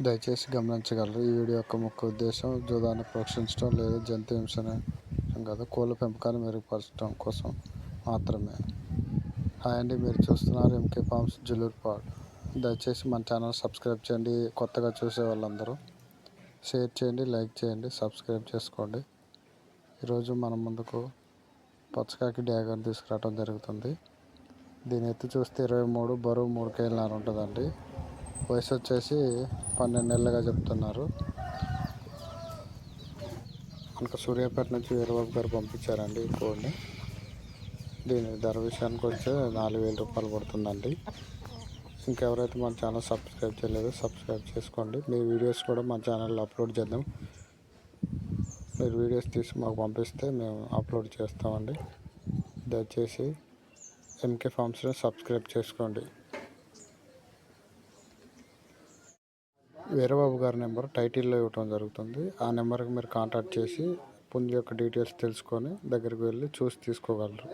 దయచేసి గమనించగలరు. ఈ వీడియో యొక్క ముఖ్య ఉద్దేశం జూదాన్ని ప్రోత్సహించడం లేదా జంతు హింసని కాదు కోళ్ళ పెంపకాన్ని మెరుగుపరచడం కోసం మాత్రమే. హాయ్ అండి మీరు చూస్తున్నారు ఎంకే ఫార్మ్స్ జులూర్పాడ్ దయచేసి మన ఛానల్ సబ్స్క్రైబ్ చేయండి. కొత్తగా చూసే వాళ్ళందరూ షేర్ చేయండి లైక్ చేయండి సబ్స్క్రైబ్ చేసుకోండి. ఈరోజు మన ముందుకు పచ్చకాకి డ్యాగర్ తీసుకురావడం జరుగుతుంది. దీని ఎత్తు చూస్తే ఇరవై మూడు బరువు మూడు కేజీలన్నర ఉంటుందండి వయసు వచ్చేసి పన్నెండు నెలలుగా చెప్తున్నారు. మనకు సూర్యాపేట నుంచి వీరబాబు గారు పంపించారండి ఈ కోడ్ని దీని ధర విషయానికి వచ్చే నాలుగు వేల రూపాయలు పడుతుందండి. ఇంకెవరైతే మన ఛానల్ సబ్స్క్రైబ్ చేయలేదో సబ్స్క్రైబ్ చేసుకోండి. మీ వీడియోస్ కూడా మన ఛానల్లో అప్లోడ్ చేద్దాం. మీరు వీడియోస్ తీసి మాకు పంపిస్తే మేము అప్లోడ్ చేస్తామండి. దయచేసి ఎంకే ఫార్మ్స్ని సబ్స్క్రైబ్ చేసుకోండి. వీరబాబు గారి నెంబర్ టైటిల్లో ఇవ్వటం జరుగుతుంది. ఆ నెంబర్కి మీరు కాంటాక్ట్ చేసి పుంజు యొక్క డీటెయిల్స్ తెలుసుకొని దగ్గరికి వెళ్ళి చూసి తీసుకోగలరు.